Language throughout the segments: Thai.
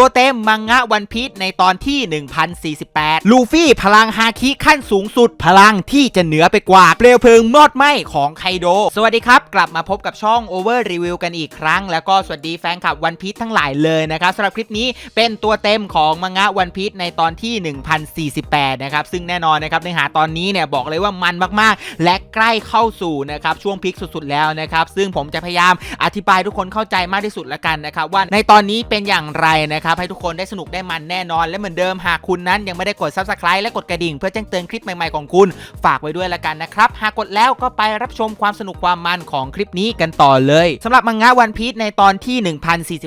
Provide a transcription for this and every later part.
ตัวเต็มมังงะวันพีชในตอนที่ 1048 ลูฟี่พลังฮาคิขั้นสูงสุด พลังที่จะเหนือไปกว่าเปลวเพลิงมอดไหม้ของไคโด สวัสดีครับ กลับมาพบกับช่อง Over Review กันอีกครั้ง แล้วก็สวัสดีแฟนคลับวันพีชทั้งหลายเลยนะครับสำหรับคลิปนี้เป็นตัวเต็มของมังงะวันพีชในตอนที่ 1048 นะครับ ซึ่งแน่นอนนะครับในหาตอนนี้เนี่ยบอกเลยว่ามันมากๆ และใกล้เข้าสู่นะครับช่วงพีคสุดๆ แล้วนะครับซึ่งผมจะพยายามอธิบายทุกคนเข้าใจมากที่สุดละกันนะครับว่าในตอนนี้เป็นอย่างไรนะครับให้ทุกคนได้สนุกได้มันแน่นอน และเหมือนเดิมหากคุณนั้นยังไม่ได้กด subscribe และกดกระดิ่ง เพื่อแจ้งเตือนคลิปใหม่ๆของคุณ ฝากไว้ด้วยละกันนะครับหากกดแล้วก็ไปรับชมความสนุกความมันของคลิปนี้กันต่อเลยสำหรับมังงะวันพีชในตอนที่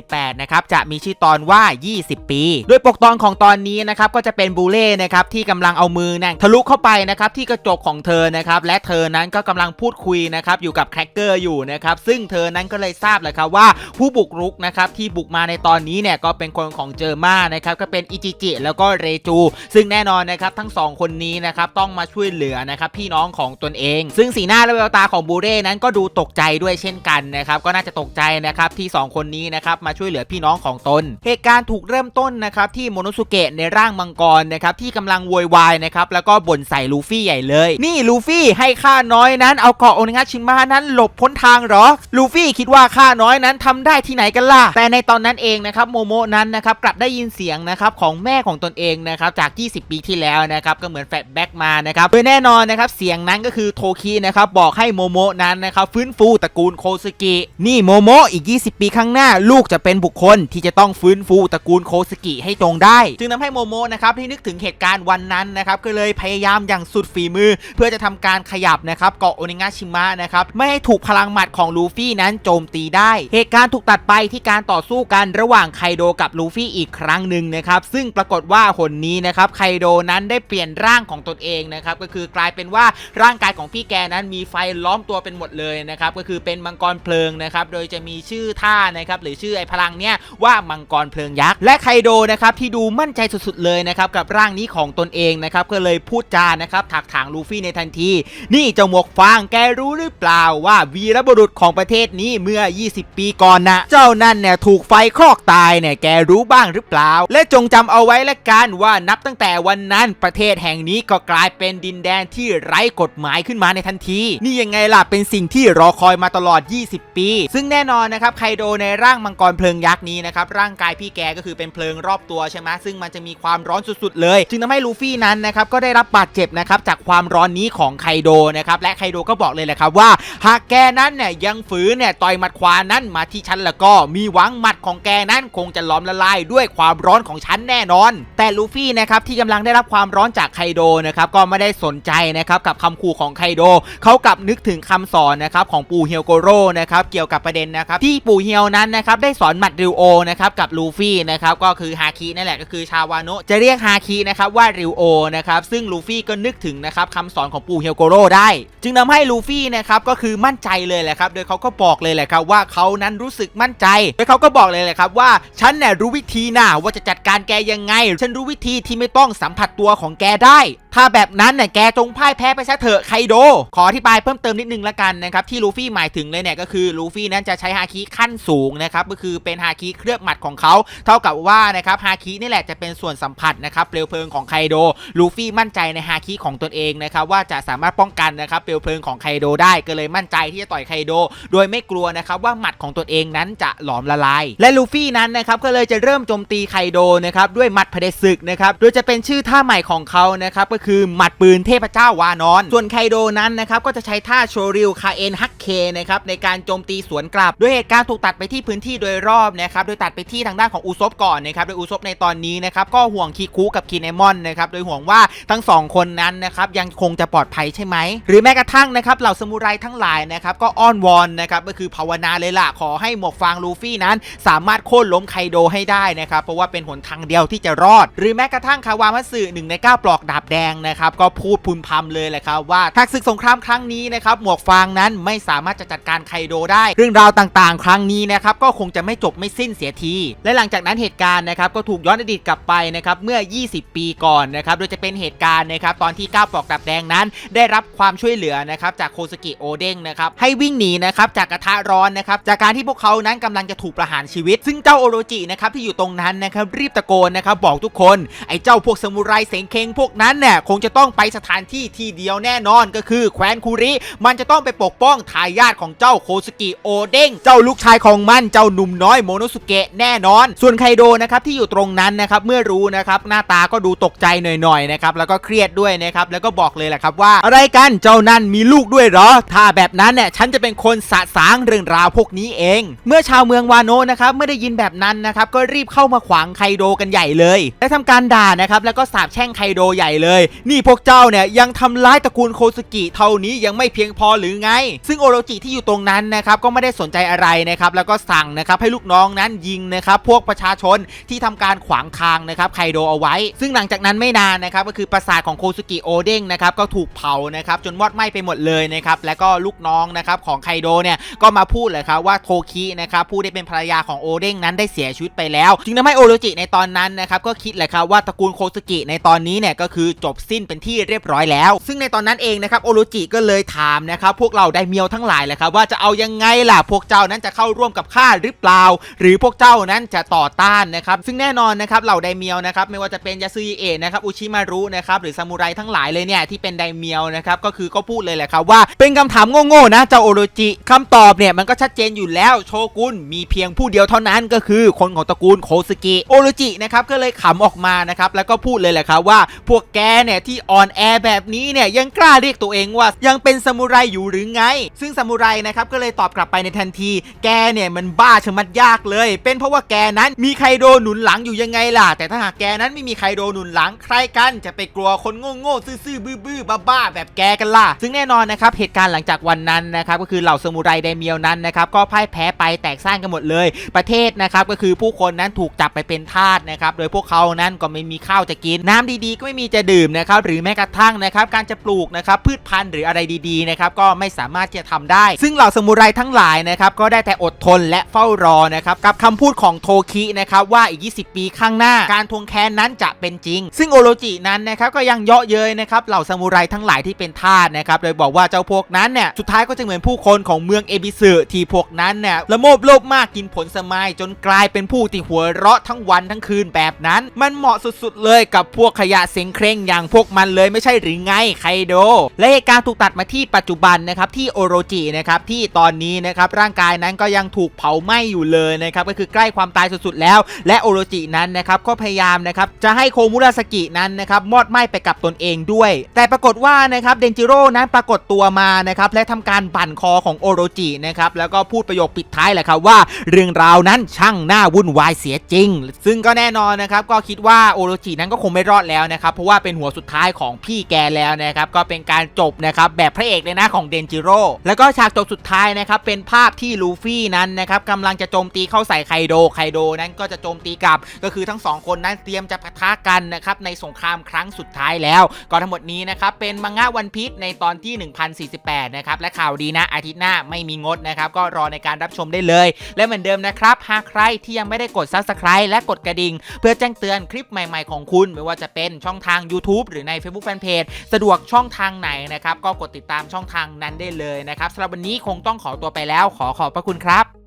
1048 นะครับจะมีชื่อตอนว่า 20 ปี โดยปกตอนของตอนนี้นะครับก็จะเป็นบูเล่นะครับที่กำลังเอามือนั่งทะลุเข้าไปนะครับที่กระจกของเธอนะครับและเธอนั้นก็กำลังพูดคุยนะครับอยู่กับแครกเกอร์อยู่นะครับซึ่งเธอนั้นก็เลยทราบเลยครับว่าผู้บุกรุกนะครับที่บุกมาในตอนนี้เนี่ยก็เป็นคนของเจอมานะครับก็เป็นอิจิจิแล้วก็เรจู ซึ่งแน่นอนนะครับทั้งสองคนนี้นะครับต้องมาช่วยเหลือนะครับพี่น้องของตนเอง ซึ่งสีหน้าและแววตาของบูเร่นั้นก็ดูตกใจด้วยเช่นกันนะครับก็น่าจะตกใจนะครับที่สองคนนี้นะครับมาช่วยเหลือพี่น้องของตน เหตุการณ์ถูกเริ่มต้นนะครับที่โมโนสุเกะในร่างมังกรนะครับที่กำลังโวยวายนะครับแล้วก็บ่นใส่ลูฟี่ใหญ่เลย นี่ลูฟี่ให้ข้าน้อยนั้นเอาเกาะโอนิงาชิมะนั้นหลบพ้นทางเหรอลูฟี่คิดว่าข้าน้อยนั้นทำได้ที่ไหนกันล่ะแต่ในตอนนั้นเองนะครับโมโมนั้นนะครับกลับได้ยินเสียงนะครับของแม่ของตนเองนะครับจาก 20 ปีที่แล้วนะครับก็เหมือนแฟลชแบ็กมานะครับโดยแน่นอนนะครับเสียงนั้นก็คือโทคินะครับบอกให้โมโมนั้นนะครับฟื้นฟูตระกูลโคสกินี่โมโมอีก 20 ปีข้างหน้า ลูกจะเป็นบุคคลที่จะต้องฟื้นฟูตระกูลโคสกิให้ตรงได้ จึงทำให้โมโมนะครับที่นึกถึงเหตุการณ์วันนั้นนะครับก็เลยพยายามอย่างสุดฝีมือ เพื่อจะทำการขยับนะครับเกาะโอนิงาชิมะนะครับไม่ให้ถูกพลังหมัดของลูฟี่นั้นโจมตีได้ เหตุการณ์ถูกตัดไปที่การต่อสู้กันระหว่างไคโดกับลูฟี่อีกครั้งหนึ่งนะครับ ซึ่งปรากฏว่าหนนี้นะครับไคโดนั้นได้เปลี่ยนร่างของตนเองนะครับก็คือกลายเป็นว่าร่างกายของพี่แกนั้นมีไฟล้อมตัวเป็นหมดเลยนะครับก็คือเป็นมังกรเพลิงนะครับโดยจะมีชื่อท่านะครับหรือชื่อไอพลังเนี้ยว่ามังกรเพลิงยักษ์และไคโดนะครับที่ดูมั่นใจสุดๆเลยนะครับกับร่างนี้ของตนเองนะครับก็เลยพูดจานะครับถักถางลูฟี่ในทันที นี่เจ้าหมวกฟางแกรู้หรือเปล่าว่าวีรบุรุษของประเทศนี้เมื่อ 20 ปีก่อนนะเจ้านั่นเนี่ยถูกไฟคลอกตายเนี่ยแกรูู้้บ้างหรือเปล่า และจงจำเอาไว้ละกันว่านับตั้งแต่วันนั้นประเทศแห่งนี้ก็กลายเป็นดินแดนที่ไร้กฎหมายขึ้นมาในทันที นี่ยังไงล่ะเป็นสิ่งที่รอคอยมาตลอด 20 ปี ซึ่งแน่นอนนะครับไคโดในร่างมังกรเพลิงยักษ์นี้นะครับร่างกายพี่แกก็คือเป็นเพลิงรอบตัวใช่ไหมซึ่งมันจะมีความร้อนสุดๆ เลย จึงทำให้ลูฟี่นั้นนะครับก็ได้รับบาดเจ็บนะครับจากความร้อนนี้ของไคโดนะครับและไคโดก็บอกเลยแหละครับว่า หากแกนั้นเนี่ยยังฝืนเนี่ยต่อยหมัดขวานั้นมาที่ฉันแล้วก็มีหวังหมัดของแกนั้นคงจะล้อมละลายด้วยความร้อนของฉันแน่นอน แต่ลูฟี่นะครับที่กำลังได้รับความร้อนจากไคโดนะครับก็ไม่ได้สนใจนะครับกับคำขู่ของไคโดเขากลับนึกถึงคำสอนนะครับของปู่เฮียวโกโร่นะครับเกี่ยวกับประเด็นนะครับที่ปู่เฮียวนั้นนะครับได้สอนหมัดริวโอนะครับกับลูฟี่นะครับก็คือฮาคินั่นแหละก็คือชาวาโนะจะเรียกฮาคินะครับว่าริวโอนะครับซึ่งลูฟี่ก็นึกถึงนะครับคำสอนของปู่เฮียวโกโร่ได้ จึงทำให้ลูฟี่นะครับก็คือมั่นใจเลยแหละครับโดยเขาก็บอกเลยแหละครับว่าเขานั้นรู้สึกมั่นใจโดยเขาก็บอกเลยแหละครับว่าฉันเนี่ยรู้วิธีนะว่าจะจัดการแกยังไง ฉันรู้วิธีที่ไม่ต้องสัมผัสตัวของแกได้ ถ้าแบบนั้นเนี่ยแกจงพ่ายแพ้ไปซะเถอะไคโด ขออธิบายเพิ่มเติมนิดนึงละกันนะครับที่ลูฟี่หมายถึงเลยเนี่ยก็คือลูฟี่นั้นจะใช้ฮาคิขั้นสูงนะครับก็คือเป็นฮาคิเคลือบหมัดของเขาเท่ากับว่านะครับฮาคินี่แหละจะเป็นส่วนสัมผัสนะครับเปลวเพลิงของไคโดลูฟี่มั่นใจในฮาคิของตนเองนะครับว่าจะสามารถป้องกันนะครับเปลวเพลิงของไคโดได้ก็เลยมั่นใจที่จะต่อยไคโด โดยไม่กลัวนะครับว่าหมัดของตนเองนั้นจะหลอมละลาย และลูฟี่นั้นนะครับก็เลยจะเริ่มโจมตีไคโดนะครับด้วยหมัดเผด็จศึกนะครับโดยจะเป็นชื่อท่าใหม่ของเขานะครับก็คือหมัดปืนเทพเจ้าวานอน ส่วนไคโดนั้นนะครับก็จะใช้ท่าโชริวคาเอนฮักเคนะครับในการโจมตีสวนกลับ ด้วยเหตุการณ์ถูกตัดไปที่พื้นที่โดยรอบนะครับโดยตัดไปที่ทางด้านของอุซบก่อนนะครับโดยอุซบในตอนนี้นะครับก็ห่วงคิคุกับคินเอมอนนะครับโดยห่วงว่าทั้งสองคนนั้นนะครับยังคงจะปลอดภัยใช่ไหมหรือแม้กระทั่งนะครับเหล่าสมุไรทั้งหลายนะครับก็อ้อนวอนนะครับก็คือภาวนาเลยล่ะขอให้หมวกฟางลูฟี่นั้น สามารถโค่นล้มไคโดให้ได้นะครับเพราะว่าเป็นหนทางเดียวที่จะรอด หรือแม้กระทั่งคาวามัสึหนึ่งในเก้าปลอกดาบแดงงนะครับก็พูดพูนพำเลยแหละครับว่าถ้าศึกสงครามครั้งนี้นะครับหมวกฟางนั้นไม่สามารถจะจัดการไคโดได้ เรื่องราวต่างๆ ครั้งนี้นะครับก็คงจะไม่จบไม่สิ้นเสียที และหลังจากนั้นเหตุการณ์นะครับก็ถูกย้อนอดีตกลับไปนะครับเมื่อ 20 ปีก่อนนะครับโดยจะเป็นเหตุการณ์นะครับตอนที่ก้าวปลอกดับแดงนั้น ได้รับความช่วยเหลือนะครับจากโคสกิโอเด้งนะครับให้วิ่งหนีนะครับจากกระทะร้อนนะครับจากการที่พวกเขานั้นกำลังจะถูกประหารชีวิต ซึ่งเจ้าโอโรจินะครับที่อยู่ตรงนั้นนะครับรีบตะโกนนะครับบอกทุกคนไอ้เจ้าพวกซามูไรเสงเคงพวกนั้นเนี่ยคงจะต้องไปสถานที่ที่เดียวแน่นอนก็คือแคว้นคูริ มันจะต้องไปปกป้องทายาทของเจ้าโคสกิโอเด้งเจ้าลูกชายของมันเจ้าหนุ่มน้อยโมโนสุเกะแน่นอน ส่วนไคโดนะครับที่อยู่ตรงนั้นนะครับเมื่อรู้นะครับหน้าตาก็ดูตกใจหน่อยๆนะครับแล้วก็เครียดด้วยนะครับแล้วก็บอกเลยแหละครับว่าอะไรกันเจ้านั่นมีลูกด้วยเหรอ ถ้าแบบนั้นเนี่ยฉันจะเป็นคนสะสางเรื่องราวพวกนี้เอง เมื่อชาวเมืองวาโนนะครับเมื่อได้ยินแบบนั้นนะครับก็รีบเข้ามาขวางไคโดกันใหญ่เลย และทำการด่านะครับแล้วก็สาบแช่งไคโดใหญ่เลยนี่พวกเจ้าเนี่ยยังทำร้ายตระกูลโคสกิเท่านี้ยังไม่เพียงพอหรือไง ซึ่งโอโรจิที่อยู่ตรงนั้นนะครับก็ไม่ได้สนใจอะไรนะครับแล้วก็สั่งนะครับให้ลูกน้องนั้นยิงนะครับพวกประชาชนที่ทำการขวางทางนะครับไคโดเอาไว้ ซึ่งหลังจากนั้นไม่นานนะครับก็คือปราสาทของโคสกิโอเด้งนะครับก็ถูกเผานะครับจนมอดไหม้ไปหมดเลยนะครับแล้วก็ลูกน้องนะครับของไคโดเนี่ยก็มาพูดเลยครับว่าโทคินะครับผู้ได้เป็นภรรยาของโอเด้งนั้นได้เสียชีวิตไปแล้ว จึงทำให้โอโรจิในตอนนั้นนะครับก็คิดเลยครับว่าตระกูลโคสกิในตอนนี้เนี่ยก็คือจบสิ้นเป็นที่เรียบร้อยแล้ว ซึ่งในตอนนั้นเองนะครับโอโรจิก็เลยถามนะครับพวกเราไดเมียวทั้งหลายเลยครับว่าจะเอายังไงล่ะพวกเจ้านั้นจะเข้าร่วมกับข้าหรือเปล่า หรือพวกเจ้านั้นจะต่อต้านนะครับซึ่งแน่นอนนะครับเหล่าไดเมียวนะครับไม่ว่าจะเป็นยาซึยิเอะนะครับอุชิมารุนะครับหรือซามูไรทั้งหลายเลยเนี่ยที่เป็นไดเมียวนะครับก็คือก็พูดเลยแหละครับว่าเป็นคำถามโง่ๆนะเจ้าโอโรจิคำตอบเนี่ยมันก็ชัดเจนอยู่แล้วโชกุนมีเพียงผู้เดียวเท่านั้นก็คือคนของตระกูลโคสกิโอโรจินะครับก็เลยขำออกมานะครับแล้วก็พูดเลยแหละครับว่าพวกแกเนี่ยที่อ่อนแอแบบนี้เนี่ยยังกล้าเรียกตัวเองว่า ยังเป็นซามูไรอยู่หรือไง ซึ่งซามูไรนะครับก็เลยตอบกลับไปในทันที แกเนี่ยมันบ้าชะมัดยากเลย เป็นเพราะว่าแกนั้นมีไคโดหนุนหลังอยู่ยังไงล่ะ แต่ถ้าหากแกนั้นไม่มีไคโดหนุนหลังใครกันจะไปกลัวคนโง่ๆซื่อๆบื้อๆบ้าๆแบบแกกันล่ะ ซึ่งแน่นอนนะครับเหตุการณ์หลังจากวันนั้นนะครับก็คือเหล่าซามูไรไดเมียวนั้นนะครับก็พ่ายแพ้ไปแตกสร้างกันหมดเลย ประเทศนะครับก็คือผู้คนนั้นถูกจับไปเป็นทาสนะครับโดยพวกเขานั้นก็ไม่มีข้าวจะกินน้ำดีๆ ก็ไม่มีจะดื่มนะครับหรือแม้กระทั่งนะครับการจะปลูกนะครับพืชพันธุ์หรืออะไรดีๆนะครับก็ไม่สามารถที่จะทำได้ ซึ่งเหล่าซามูไรทั้งหลายนะครับก็ได้แต่อดทนและเฝ้ารอนะครับกับคำพูดของโทคินะครับว่าอีก 20 ปีข้างหน้า การทวงแค้นนั้นจะเป็นจริง ซึ่งโอโรจินั้นนะครับก็ยังเยาะเย้ยนะครับเหล่าซามูไรทั้งหลายที่เป็นทาสนะครับโดยบอกว่าเจ้าพวกนั้นเนี่ยสุดท้ายก็จะเหมือนผู้คนของเมืองเอบิสึที่พวกนั้นเนี่ยละโมบโลภมากกินผลสมัยจนกลายเป็นผู้ที่หัวเราะทั้งวันทั้งคืนแบบนั้น มันเหมาะสุดๆเลยกับพวกขยะเสียงเคร่งอย่างพวกมันเลยไม่ใช่หรือไงไคโด และเหตุการณ์ถูกตัดมาที่ปัจจุบันนะครับที่โอโรจินะครับที่ตอนนี้นะครับร่างกายนั้นก็ยังถูกเผาไหม้อยู่เลยนะครับก็คือใกล้ความตายสุดๆแล้ว และโอโรจินั้นนะครับก็พยายามนะครับจะให้โคมุราสกินั้นนะครับมอดไหม้ไปกับตนเองด้วย แต่ปรากฏว่านะครับเดนจิโร่นั้นปรากฏตัวมานะครับและทำการบั่นคอของโอโรจินะครับแล้วก็พูดประโยคปิดท้ายแหละครับว่า เรื่องราวนั้นช่างน่าวุ่นวายเสียจริง ซึ่งก็แน่นอนนะครับก็คิดว่าโอโรจินั้นก็คงไม่รอดแล้วนะครับเพราะว่าเป็นหัวสุดท้ายของพี่แกแล้วนะครับก็เป็นการจบนะครับแบบพระเอกเลยนะของเดนจิโร่แล้วก็ฉากจบสุดท้ายนะครับเป็นภาพที่ลูฟี่นั้นนะครับกำลังจะโจมตีเข้าใส่ไคโดไคโดนั้นก็จะโจมตีกลับ ก็คือทั้งสองคนนั้นเตรียมจะปะทะกันนะครับในสงครามครั้งสุดท้ายแล้ว ก็ทั้งหมดนี้นะครับเป็นมังงะวันพีชในตอนที่ 1048 นะครับและข่าวดีนะอาทิตย์หน้าไม่มีงดนะครับก็รอในการรับชมได้เลย และเหมือนเดิมนะครับหากใครที่ยังไม่ได้กด Subscribe และกดกระดิ่ง เพื่อแจ้งเตือนคลิปใหม่ๆของคุณ ไม่ว่าจะเป็นช่องทาง YouTube หรือใน Facebook Fanpage สะดวกช่องทางไหนนะครับ ก็กดติดตามช่องทางนั้นได้เลยนะครับสำหรับวันนี้คงต้องขอตัวไปแล้ว ขอขอบพระคุณครับ